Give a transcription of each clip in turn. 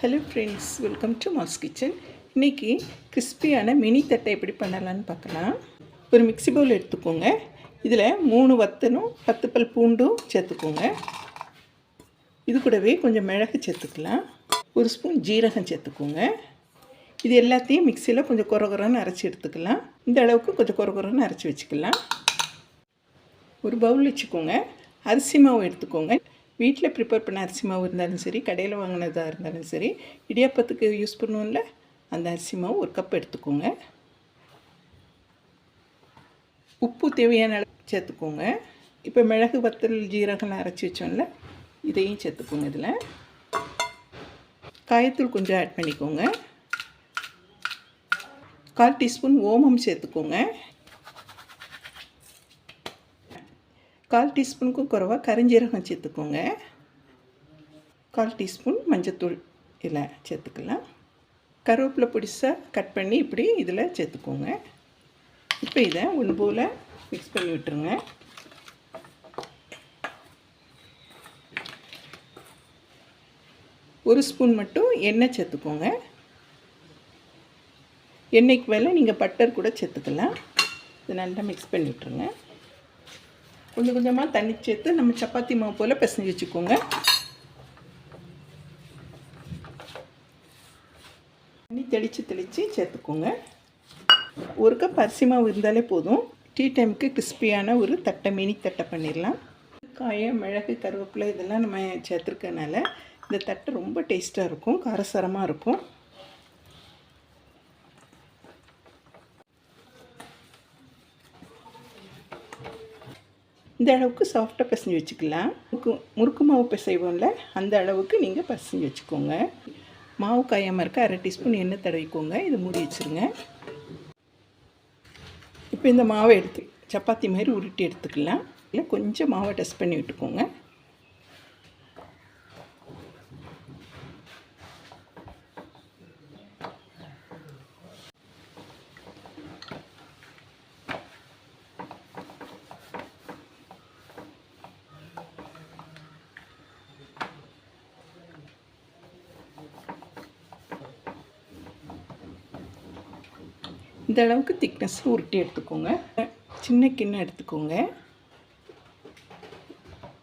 Hello friends welcome to mass kitchen இன்றைக்கி கிறிஸ்பியான mini தட்டை எப்படி பண்ணலான்னு பார்க்கலாம். ஒரு மிக்ஸி பவுல் எடுத்துக்கோங்க. இதில் மூணு வத்தனும் பத்து பல் பூண்டும் சேர்த்துக்கோங்க. இது கூடவே கொஞ்சம் மிளகு சேர்த்துக்கலாம். ஒரு ஸ்பூன் ஜீரகம் சேர்த்துக்கோங்க. இது எல்லாத்தையும் மிக்சியில் கொஞ்சம் குறகுறன்னு அரைச்சி எடுத்துக்கலாம். இந்த அளவுக்கு கொஞ்சம் குறகுறன்னு அரைச்சி வச்சுக்கலாம். ஒரு பவுல் வச்சுக்கோங்க. அரிசி மாவு எடுத்துக்கோங்க. வீட்டில் ப்ரிப்பேர் பண்ண அரிசி மாவு இருந்தாலும் சரி கடையில் வாங்கினதாக இருந்தாலும் சரி இடியாப்பத்துக்கு யூஸ் பண்ணுவோம்ல அந்த அரிசி மாவு ஒரு கப் எடுத்துக்கோங்க. உப்பு தேவையான அளவு சேர்த்துக்கோங்க. இப்போ மிளகு வத்தல் ஜீரகம்லாம் அரைச்சி வச்சோம்ல இதையும் சேர்த்துக்கோங்க இதில். காயத்தூள் கொஞ்சம் ஆட் பண்ணிக்கோங்க. கால் டீஸ்பூன் ஓமம் சேர்த்துக்கோங்க. கால் டீஸ்பூனுக்கும் குறைவாக கரிஞ்சீரகம் சேர்த்துக்கோங்க. கால் டீஸ்பூன் மஞ்சத்தூள் இதில் சேர்த்துக்கலாம். கருவேப்பிலை பிடிச்சாக கட் பண்ணி இப்படி இதில் சேர்த்துக்கோங்க. இப்போ இதை ஒன்று மிக்ஸ் பண்ணி விட்டுருங்க. ஒரு ஸ்பூன் மட்டும் எண்ணெய் சேர்த்துக்கோங்க. எண்ணெய்க்கு மேலே நீங்கள் பட்டர் கூட சேர்த்துக்கலாம். இதை நல்லா மிக்ஸ் பண்ணி விட்டுருங்க. கொஞ்சம் கொஞ்சமாக தண்ணி சேர்த்து நம்ம சப்பாத்தி மாவு போல் பிசைஞ்சு வச்சுக்கோங்க. தண்ணி தெளித்து தெளித்து சேர்த்துக்கோங்க. ஒரு கப் அரிசி மாவு இருந்தாலே போதும். டீ டைமுக்கு கிறிஸ்பியான ஒரு தட்டை மினி தட்டை பண்ணிடலாம். காயம் மிளகு கருவேப்பிலை இதெல்லாம் நம்ம சேர்த்துருக்கனால இந்த தட்டை ரொம்ப டேஸ்ட்டாக இருக்கும் காரசாரமாக இருக்கும். இந்த அளவுக்கு சாஃப்டாக பிசைஞ்சு வச்சுக்கலாம். முறுக்கு முறுக்கு மாவு பிசைவோம்ல அந்த அளவுக்கு நீங்கள் பிசைஞ்சு வச்சுக்கோங்க. மாவு காயாமல் இருக்க அரை டீஸ்பூன் எண்ணெய் தடவிக்கோங்க. இது மூடி வச்சுருங்க. இப்போ இந்த மாவை எடுத்து சப்பாத்தி மாதிரி உருட்டி எடுத்துக்கலாம். இல்லை கொஞ்சம் மாவை டெஸ்ட் பண்ணி விட்டுக்கோங்க. இந்த அளவுக்கு திக்னஸ் உருட்டி எடுத்துக்கோங்க. சின்ன கிண்ணம் எடுத்துக்கோங்க.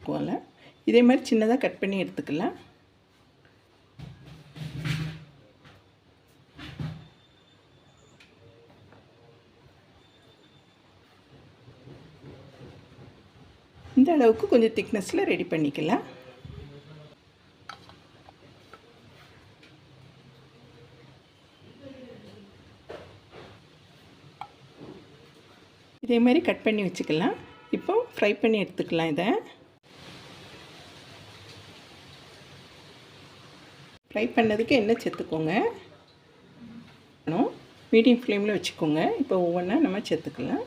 போல். இதே மாதிரி சின்னதாக கட் பண்ணி எடுத்துக்கலாம். இந்த அளவுக்கு கொஞ்சம் திக்னஸில் ரெடி பண்ணிக்கலாம். இதே மாதிரி கட் பண்ணி வச்சுக்கலாம். இப்போ ஃப்ரை பண்ணி எடுத்துக்கலாம் இதை. ஃப்ரை பண்ணதுக்கு எண்ணெய் சேர்த்துக்கோங்க. மீடியம் ஃப்ளேமில் வச்சுக்கோங்க. இப்போ ஒவ்வொன்றா நம்ம சேர்த்துக்கலாம்.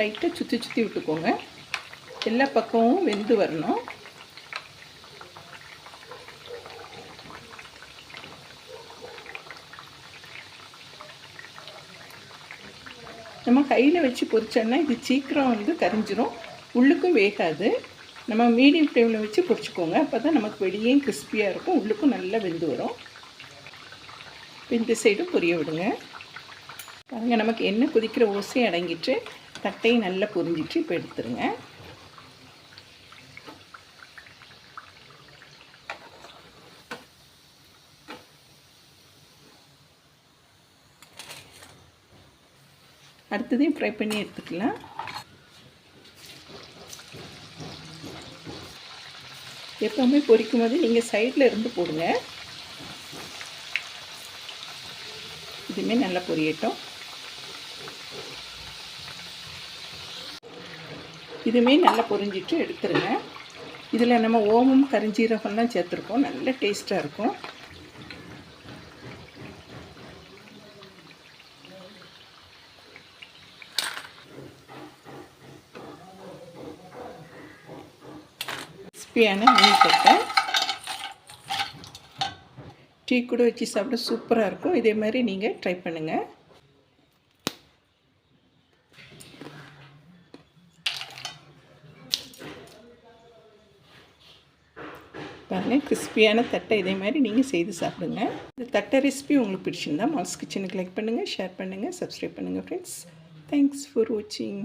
லைட்டாக சுற்றி சுற்றி விட்டுக்கோங்க. எல்லா பக்கமும் வெந்து வரணும். நம்ம கையில் வச்சு பொரிச்சோன்னா இது சீக்கிரம் வந்து கரிஞ்சிரும். உள்ளுக்கும் வேகாது. நம்ம மீடியம் ஃப்ளேமில் வச்சு பொரிச்சுக்கோங்க. அப்போ தான் நமக்கு வெளியே கிறிஸ்பியாக இருக்கும். உள்ளுக்கும் நல்லா வெந்து வரும். இந்த சைடும் பொரிய விடுங்க. பாருங்கள் நமக்கு எண்ணெய் கொதிக்கிற ஓசை அடங்கிட்டு தட்டையும் நல்லா பொரிஞ்சிட்டு இப்போ எடுத்துருங்க. அடுத்ததையும் ஃப்ரை பண்ணி எடுத்துக்கலாம். எப்போவுமே பொரிக்கும் போது நீங்கள் சைடில் இருந்து போடுங்க. இதுவுமே நல்லா பொரியட்டும். இதுவுமே நல்லா பொரிஞ்சிட்டு எடுத்துருங்க. இதில் நம்ம ஓமம் கரிஞ்சீரகம்லாம் சேர்த்துருக்கோம். நல்ல டேஸ்ட்டாக இருக்கும். கிறிஸ்பியான மீன் கொட்டை டீ கூட வச்சு சாப்பிட சூப்பராக இருக்கும். இதே மாதிரி நீங்கள் ட்ரை பண்ணுங்கள் பாருங்கள் கிறிஸ்பியான தட்டை இதே மாதிரி நீங்கள் செய்து சாப்பிடுங்க. இந்த தட்டை ரெசிபி உங்களுக்கு பிடிச்சிருந்தா மால்ஸ் கிச்சனுக்கு லைக் பண்ணுங்கள் ஷேர் பண்ணுங்கள் சப்ஸ்கிரைப் பண்ணுங்கள் ஃப்ரெண்ட்ஸ் தேங்க்ஸ் ஃபார் வாட்சிங்